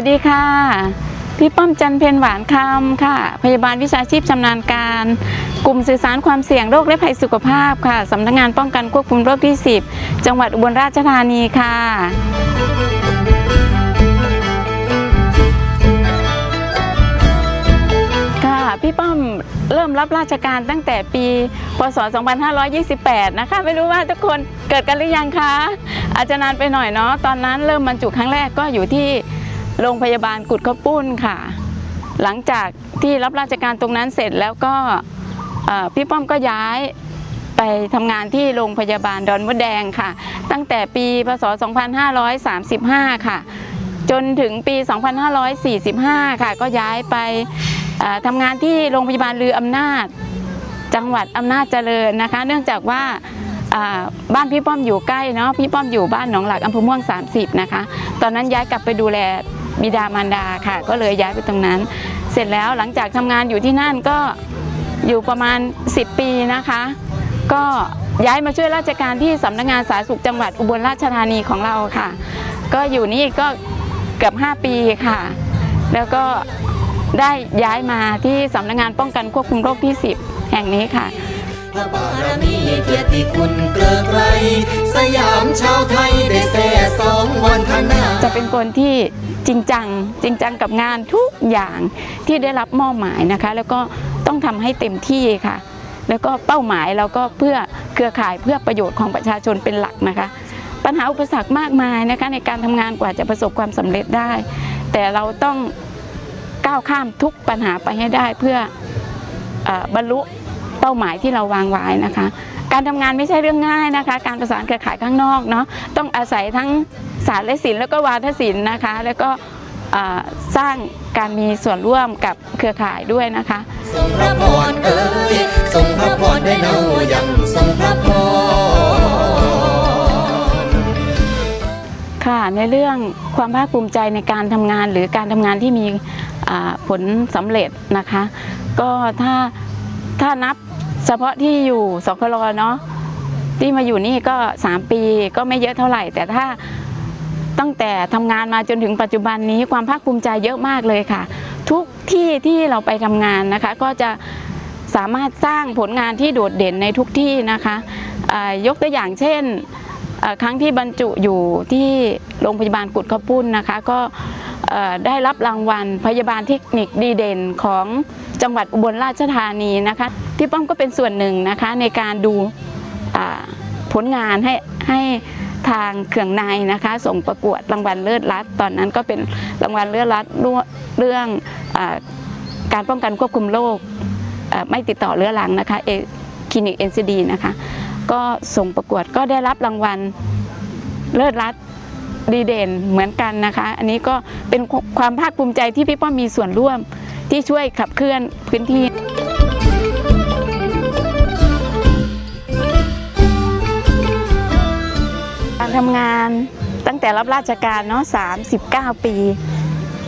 สวัสดีค่ะ พี่ป้อมจันเพนหวานคำค่ะ พยาบาลวิชาชีพชำนาญการ กลุ่มสื่อสารความเสี่ยงโรคและภัยสุขภาพค่ะสำนักงานป้องกันควบคุมโรคที่ 10 จังหวัดอุบลราชธานีค่ะค่ะพี่ป้อมเริ่มรับราชการตั้งแต่ปี พศ 2528 นะคะ ไม่รู้ว่าทุกคนเกิดกันหรือยังคะ อาจจะนานไปหน่อยเนาะ ตอนนั้นเริ่มบรรจุครั้งแรกก็อยู่ที่ โรงพยาบาลกุดข้าวปุ้นค่ะ หลังจากที่รับราชการตรงนั้นเสร็จแล้วก็พี่ป้อมก็ย้ายไปทำงานที่โรงพยาบาลดอนมดแดงค่ะ ตั้งแต่ปีพศ 2535 ค่ะ จนถึงปี 2545 ค่ะ ก็ย้ายไปทำงานที่โรงพยาบาลลืออำนาจ จังหวัดอำนาจเจริญนะคะ เนื่องจากว่าอ่าบ้านพี่ป้อมอยู่ใกล้เนาะพี่ป้อมอยู่บ้านหนองหลักอำเภอม่วง 30 นะคะ ตอนนั้นย้ายกลับไปดูแล บิดามารดาค่ะ ก็เลยย้ายไปตรงนั้น เสร็จแล้วหลังจากทำงานอยู่ที่นั่นก็อยู่ประมาณ 10 ปีนะคะ ก็ย้ายมาช่วยราชการที่สำนักงานสาธารณสุขจังหวัดอุบลราชธานีของเราค่ะ ก็อยู่นี่ก็เกือบ 5 ปีค่ะ แล้วก็ได้ย้ายมาที่สำนักงานป้องกันควบคุมโรคที่ 10 แห่งนี้ค่ะพระบารมีเกียรติคุณเกลือไกรสยามชาวไทยได้แส่สองวันทนาจะเป็นคนที่ จริงจังจริงจังกับงานทุกอย่างที่ได้รับมอบหมายนะคะ แล้วก็ต้องทำให้เต็มที่ค่ะ แล้วก็เป้าหมายเราก็เพื่อเครือข่ายเพื่อประโยชน์ของประชาชนเป็นหลักนะคะ ปัญหาอุปสรรคมากมายนะคะในการทำงานกว่าจะประสบความสำเร็จได้ แต่เราต้องก้าวข้ามทุกปัญหาไปให้ได้เพื่อเออบรรลุเป้าหมายที่เราวางไว้นะคะ การทำงานไม่ใช่เรื่องง่ายนะคะ การประสานเครือข่ายข้างนอกเนาะต้องอาศัยทั้งศาสตร์และศิลป์แล้วก็วาทศิลป์นะคะ แล้วก็เอ่อสร้างการมีส่วนร่วมกับเครือข่ายด้วยนะคะทรงพระพรเอ่ยทรงพระพรได้เนายังทรงพระพรค่ะในเรื่องความภาคภูมิใจในการทำงานหรือการทำงานที่มีอ่าผลสำเร็จนะคะ ก็ถ้าถ้านับ เฉพาะที่อยู่สคลเนาะที่มาอยู่นี่ก็ 3 ปีก็ไม่เยอะเท่าไหร่ แต่ถ้าตั้งแต่ทำงานมาจนถึงปัจจุบันนี้ความภาคภูมิใจเยอะมากเลยค่ะ ทุกที่ที่เราไปทำงานนะคะ ก็จะสามารถสร้างผลงานที่โดดเด่นในทุกที่นะคะยกตัวอย่างเช่น ครั้งที่บรรจุอยู่ที่โรงพยาบาลกุดข้าวปุ้นนะคะ ก็ ได้รับรางวัลพยาบาลเทคนิคดีเด่นของจังหวัดอุบลราชธานีนะคะพี่ป้อมก็เป็นส่วนหนึ่งนะคะในการดูผลงานให้ให้ทางเขื่องในนะคะ ส่งประกวดรางวัลเลิศรัฐตอนนั้นก็เป็นรางวัลเลิศรัฐเรื่องอการป้องกันควบคุมโรคไม่ติดต่อเรื้อรังนะคะคลินิก NCD นะคะก็ส่งประกวดก็ได้รับรางวัลเลิศรัฐ ดีเด่นเหมือนกันนะคะ อันนี้ก็เป็นความภาคภูมิใจที่พี่ป้อมมีส่วนร่วมที่ช่วยขับเคลื่อนพื้นที่การทำงานตั้งแต่รับราชการเนาะ39 ปี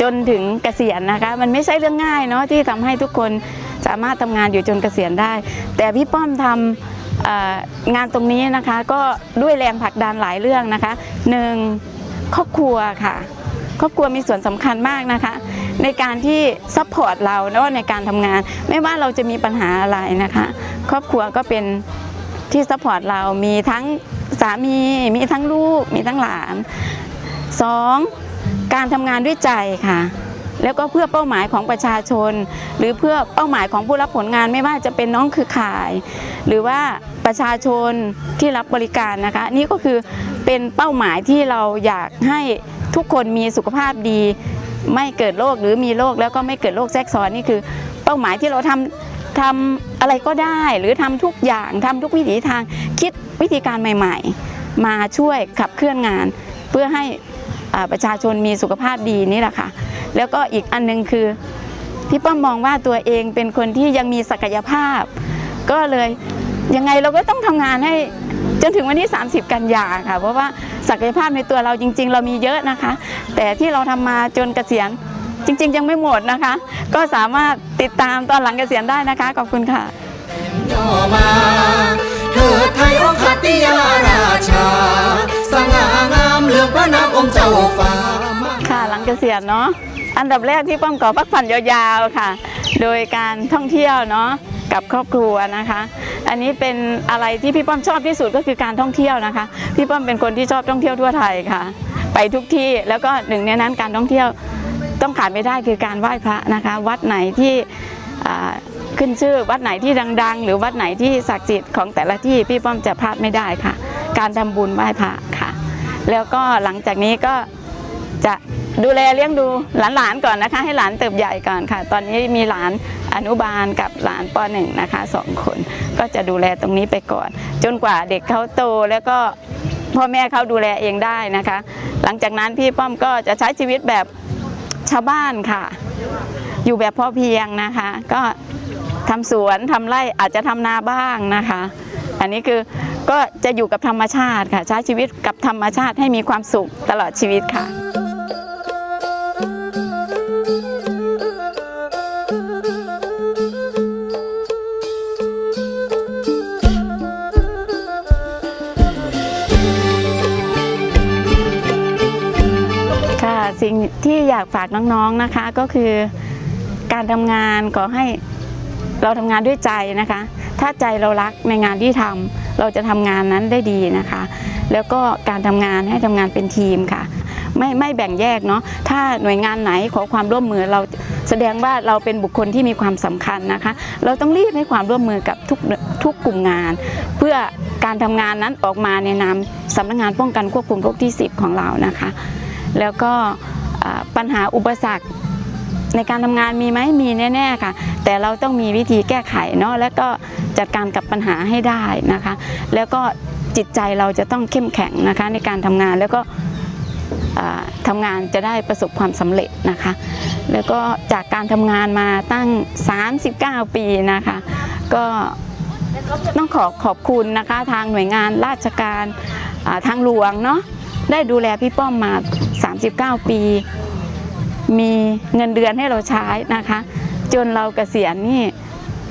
จนถึงเกษียณนะคะ มันไม่ใช่เรื่องง่ายเนาะที่ทำให้ทุกคนสามารถทำงานอยู่จนเกษียณได้ แต่พี่ป้อมทำงานตรงนี้นะคะก็ด้วยแรงผลักดันหลายเรื่องนะคะหนึ่ง ครอบครัวค่ะ ครอบครัวมีส่วนสำคัญมากนะคะ ในการที่ซัพพอร์ตเราเนาะในการทำงาน ไม่ว่าเราจะมีปัญหาอะไรนะคะ ครอบครัวก็เป็นที่ซัพพอร์ตเรามีทั้งสามีมีทั้งลูกมีทั้งหลานสองการทำงานด้วยใจค่ะ แล้วก็เพื่อเป้าหมายของประชาชน หรือเพื่อเป้าหมายของผู้รับผลงานไม่ว่าจะเป็นน้องคือขาย หรือว่าประชาชนที่รับบริการนะคะ นี่ก็คือ เป็นเป้าหมายที่เราอยากให้ทุกคนมีสุขภาพดี ไม่เกิดโรคหรือมีโรคแล้วก็ไม่เกิดโรคแทรกซ้อนนี่คือ เป้าหมายที่เราทำทำอะไรก็ได้ หรือทำทุกอย่างทำทุกวิถีทางคิดวิธีการใหม่ ๆ มาช่วยขับเคลื่อนงาน เพื่อให้ประชาชนมีสุขภาพดีนี่แหละค่ะแล้วก็อีกอันหนึงคือพี่ป้อมมองว่าตัวเองเป็นคนที่ยังมีศักยภาพ ก็เลยยังไงเราก็ต้องทำงานให้ จนถึงวันที่ 30 กันยาค่ะ เพราะว่าศักยภาพในตัวเราจริง ๆ เรามีเยอะนะคะ แต่ที่เราทำมาจนเกษียณจริง ๆ ยังไม่หมดนะคะ ก็สามารถติดตามตอนหลังเกษียณได้นะคะ ขอบคุณค่ะย่อมาเถิดไทยองค์ขัตติยาราชาสง่างามเหลืองพระนามองค์เจ้าฟ้าค่ะหลังเกษียณเนาะอันดับแรกที่ป้อมขอพักผ่อนยาวๆค่ะ โดยการท่องเที่ยวเนาะกับครอบครัวนะคะ อันนี้เป็นอะไรที่พี่ป้อมชอบที่สุดก็คือการท่องเที่ยวนะคะ พี่ป้อมเป็นคนที่ชอบท่องเที่ยวทั่วไทยค่ะ ไปทุกที่แล้วก็หนึ่งในนั้นการท่องเที่ยวต้องขาดไม่ได้คือการไหว้พระนะคะ วัดไหนที่ขึ้นชื่อวัดไหนที่ดัง ๆ หรือวัดไหนที่ศักดิ์สิทธิ์ของแต่ละที่พี่ป้อมจะพลาดไม่ได้ค่ะ การทำบุญไหว้พระค่ะ แล้วก็หลังจากนี้ก็จะ ดูแลเลี้ยงดูหลานๆก่อนนะคะ ให้หลานเติบใหญ่ก่อนค่ะ ตอนนี้มีหลานอนุบาลกับหลานปหนึ่งนะคะสองคน ก็จะดูแลตรงนี้ไปก่อน จนกว่าเด็กเขาโตแล้วก็พ่อแม่เขาดูแลเองได้นะคะ หลังจากนั้นพี่ป้อมก็จะใช้ชีวิตแบบชาวบ้านค่ะ อยู่แบบพอเพียงนะคะ ก็ทำสวนทำไร่อาจจะทำนาบ้างนะคะ อันนี้คือก็จะอยู่กับธรรมชาติค่ะ ใช้ชีวิตกับธรรมชาติให้มีความสุขตลอดชีวิตค่ะ ที่อยากฝากน้องๆนะคะก็คือการทำงานขอให้เราทำงานด้วยใจนะคะ ถ้าใจเรารักในงานที่ทำเราจะทำงานนั้นได้ดีนะคะ แล้วก็การทำงานให้ทำงานเป็นทีมค่ะ ไม่ไม่แบ่งแยกเนาะถ้าหน่วยงานไหนขอความร่วมมือเราแสดงว่าเราเป็นบุคคลที่มีความสำคัญนะคะ เราต้องรีบให้ความร่วมมือกับทุกทุกกลุ่มงาน เพื่อการทำงานนั้นออกมาในนามสำนักงานป้องกันควบคุมโรคที่ 10 ของเรานะคะ แล้วก็ ปัญหาอุปสรรคในการทำงานมีไหมมีแน่ๆค่ะ แต่เราต้องมีวิธีแก้ไขเนาะแล้วก็จัดการกับปัญหาให้ได้นะคะ แล้วก็จิตใจเราจะต้องเข้มแข็งนะคะในการทำงานแล้วก็อ่าทำงานจะได้ประสบความสำเร็จนะคะ แล้วก็จากการทำงานมาตั้ง 39 ปีนะคะ ก็ต้องขอขอบคุณนะคะทางหน่วยงานราชการทางหลวงเนาะได้ดูแลพี่ป้อมมา 39 ปี มีเงินเดือนให้เราใช้นะคะ จนเราเกษียณนี่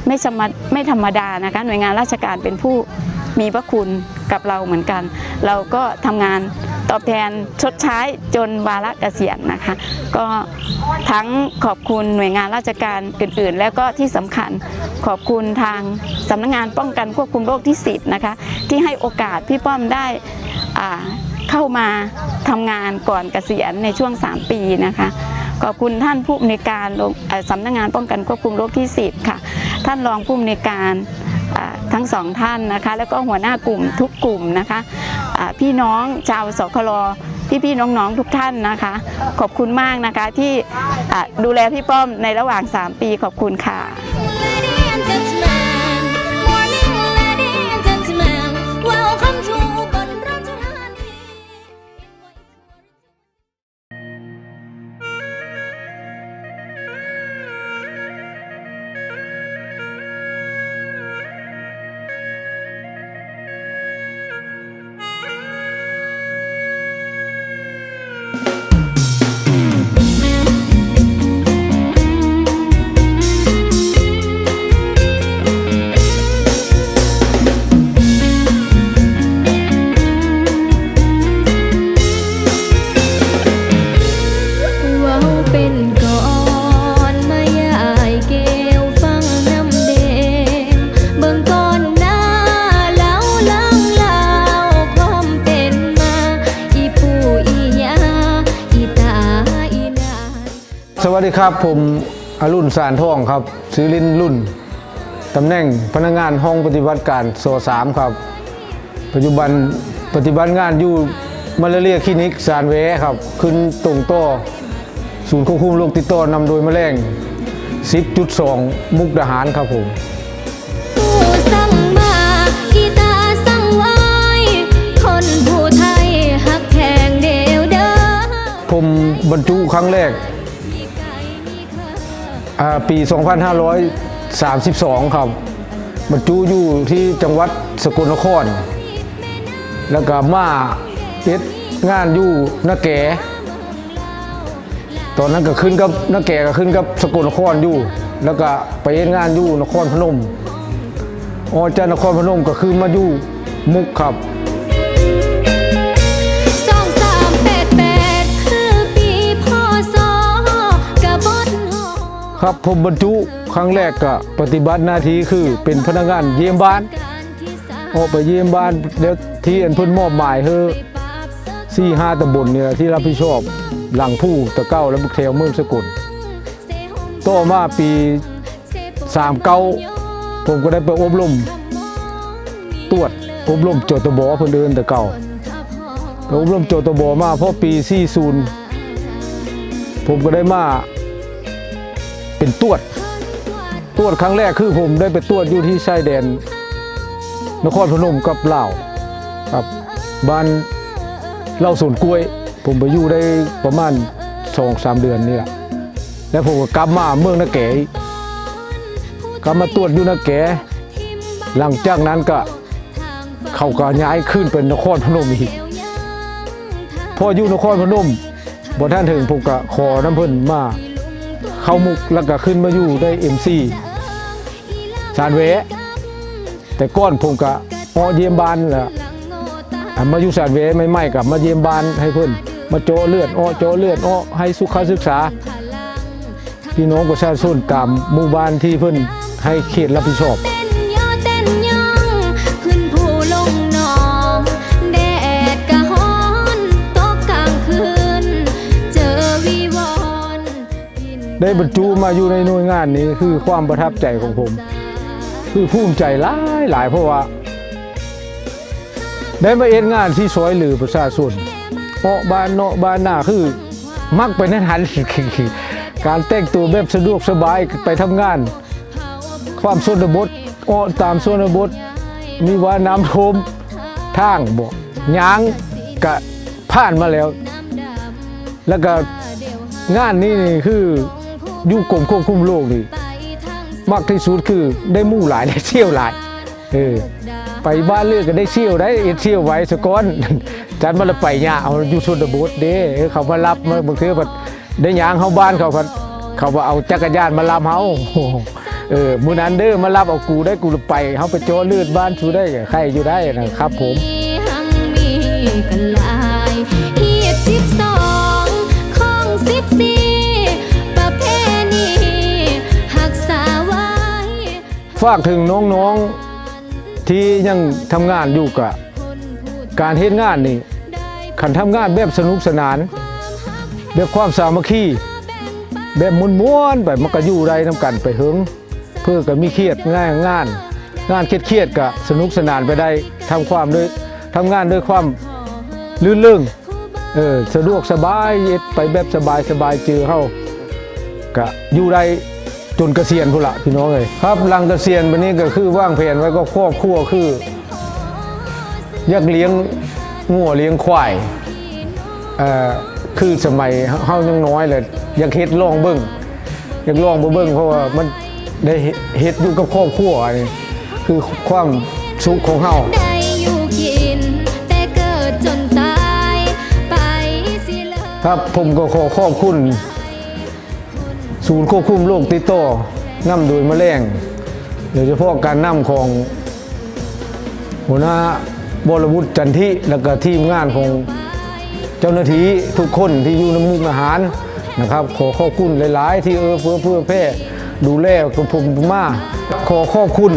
ไม่มไม่ธรรมดานะคะ หน่วยงานราชการเป็นผู้มีพระคุณกับเราเหมือนกัน เราก็ทำงานตอบแทนชดใช้จนวาระเกษียณนะคะ ก็ทั้งขอบคุณหน่วยงานราชการอื่น ๆ แล้วก็ที่สำคัญขอบคุณทางสำนักงานป้องกันควบคุมโรคที่ 10 นะคะ ที่ให้โอกาสพี่ป้อมได้อ่า เข้ามาทำงานก่อนเกษียณในช่วง 3 ปีนะคะขอบคุณท่านผู้อำนวยการสำนักงานป้องกันควบคุมโรคที่ 10 ค่ะ ท่านรองผู้อำนวยการทั้งสองท่านนะคะ แล้วก็หัวหน้ากลุ่มทุกกลุ่มนะคะพี่น้องชาวสคลพี่ๆน้องๆทุกท่านนะคะ ขอบคุณมากนะคะที่ดูแลพี่ป้อมในระหว่าง 3 ปีขอบคุณค่ะ วัสดีครับ ผมอรุณสารทองครับซื้อลินรุ่นตำแหน่งพนักงานห้องปฏิบัติการโซสามครับ ปัจจุบันปฏิบัติงานอยู่มาลาเรียคลินิกสารเวครับ ขึ้นตรงโต้ศูนย์ควบคุมโรคติดต่อนำโดยแมลง10.2 มุกดาหารครับผมผู้สั่งมากีตาร์สั่งไว้คนผู้ไทยหักแพงเดียวเด้อผมบรรจุครั้งแรกมีไก่มีข้าอ่า ปี 2532 ครับบรรจุอยู่ที่จังหวัดสกลนคร แล้วก็มาเอ็ดงานอยู่นาแก่ตอนนั้นก็ขึ้นกับนาแก่ก็ขึ้นกับสกลนครอยู่ แล้วก็ไปเอ็ดงานอยู่นครพนมออกจากนครพนมก็คือมาอยู่มุกครับ ครับผมบรรจุครั้งแรกก็ปฏิบัติหน้าที่คือเป็นพนักงานเยี่ยมบ้านออกไปเยี่ยมบ้านเดี๋ยวที่อันพิ่นมอบหมายเฮอสี่ห้าตำบลเนี่ยที่รับผิดชอบหลังผู้ตะเก้าและบุกเทวเมืองสกุลต่อมาปี39ผมก็ได้ไปอบรมตรวจอบรมโจตบเพิ่นเดินตะเก่าไปอบรมโจตบมาเพราะปี40ผมก็ได้มา เป็นตรวจตรวจครั้งแรกคือผมได้ไปตรวจอยู่ที่ชายแดน นครพนมกับลาวครับบ้านเล่าสวนกล้วย ผมไปอยู่ได้ประมาณสองสามเดือนนี่แหละแล้วผมก็กลับมาเมืองนาแก่อีกกลับมาตรวจอยู่นาแก่หลังจากนั้นก็เขาก็ย้ายขึ้นเป็นนครพนมอีกพออยู่นครพนมบนท่านถึงผมก็ขอน้ำเพิ่นมา เข้ามุกแล้วก็ขึ้นมาอยู่ได้เอ็มซีสารเวแต่ก้อนผมก็พอเยี่ยมบ้านแหละอะมาอยู่สารเวใหม่ๆกับมาเยี่ยมบ้านให้เพิ่นมาโจเลือดอ้อโจเลือดอ้อให้สุขศึกษา พี่น้องประชาชนตามหมู่บ้านที่เพิ่นให้เขตรับผิดชอบ ได้บรรจุมาอยู่ในหน่วยงานนี้คือความประทับใจของผม คือภูมิใจหลายหลายเพราะว่า ได้มาเอ็นงานที่ซอยหรือประชาชนเนาะบ้านเนาะบ้านหน้าคือ มักไปในหันการแต่งตัวแบบสะดวกสบายไปทำงาน ความชนบทอ้อตามชนบท มีว่าน้ำท่วมทางบ่ยางกะผ่านมาแล้ว แล้วก็งานนี้นี่คือ อยู่กรมควบคุมโรคนี่มากที่สุดคือได้มู่หลายได้เชี่ยวหลายเออไปบ้านเลือกก็ได้เชี่ยวได้เอ็ดเชี่ยวไว้สก้อนจันมาละไปเนี่ยเอาอยู่ชนบทเด้เอเขามารับมาบางทีก็ได้ยางเข้าบ้านเขาพัดเขาว่าเอาจักรยานมารับเฮาเออมือนั้นเด้อมารับเอากูได้กูไปเฮาไปโจเลือดบ้านชูได้ใครอยู่ได้นะครับผม ฝากถึงน้องๆที่ยังทำงานอยู่กับการเฮ็ดงานนี่ขันทำงานแบบสนุกสนาน แบบความสามัคคีแบบม้วนๆไปมันก็อยู่ได้ำกันไปเฮงเพื่อก็มีเครียดง่ายงาน งานเครียดๆก็สนุกสนานไปได้ทำความด้วยทำงานด้วยความลื่นเริงเออสะดวกสบายเอ็ดไปแบบสบายสบายเจอเฮาก็อยู่ได้ จนเกษียณพุ่นละพี่น้องเอ้ยครับหลังเกษียณวันนี้ก็คือว่างแผนไว้ก็ครอบครัวคืออยากเลี้ยงงัวเลี้ยงควายเอ่อคือสมัยเฮายังน้อยเลยอยากเฮ็ดลองเบิ่งอยากลองบ่เบิ่งเพราะว่ามันได้เฮ็ดอยู่กับครอบครัวนี่คือความสุขของเฮาได้อยู่กินแต่เกิดจนตายไปสิเลยครับผมก็ขอขอบคุณ ศูนย์ควบคุมโรคติดต่อนำโดยแมลงโดยเฉพาะการนำของหัวหน้าบรวุฒิจันทิแล้วก็ทีมงานของเจ้าหน้าที่ทุกคนที่อยู่ในมุกอาหารนะครับ ขอขอบคุณหลาย ๆ ที่เออเพื่อเพื่อแพร่ดูแลกับผมมาขอขอบคุณ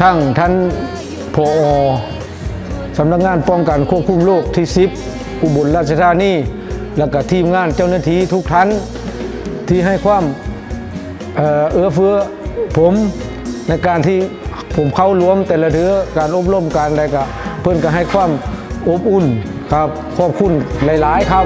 ทั้งท่านพอสำนักงานป้องกันควบคุมโรคที่ 10 อุบลราชธานี แล้วก็ทีมงานเจ้าหน้าที่ทุกท่าน ที่ให้ความเอื้อเฟื้อผมในการที่ผมเข้ารวมแต่ละเดือการอบรมการอะไรก็เพื่อนก็ให้ความอบอุ่นครับขอบคุณหลาย ๆ ครับ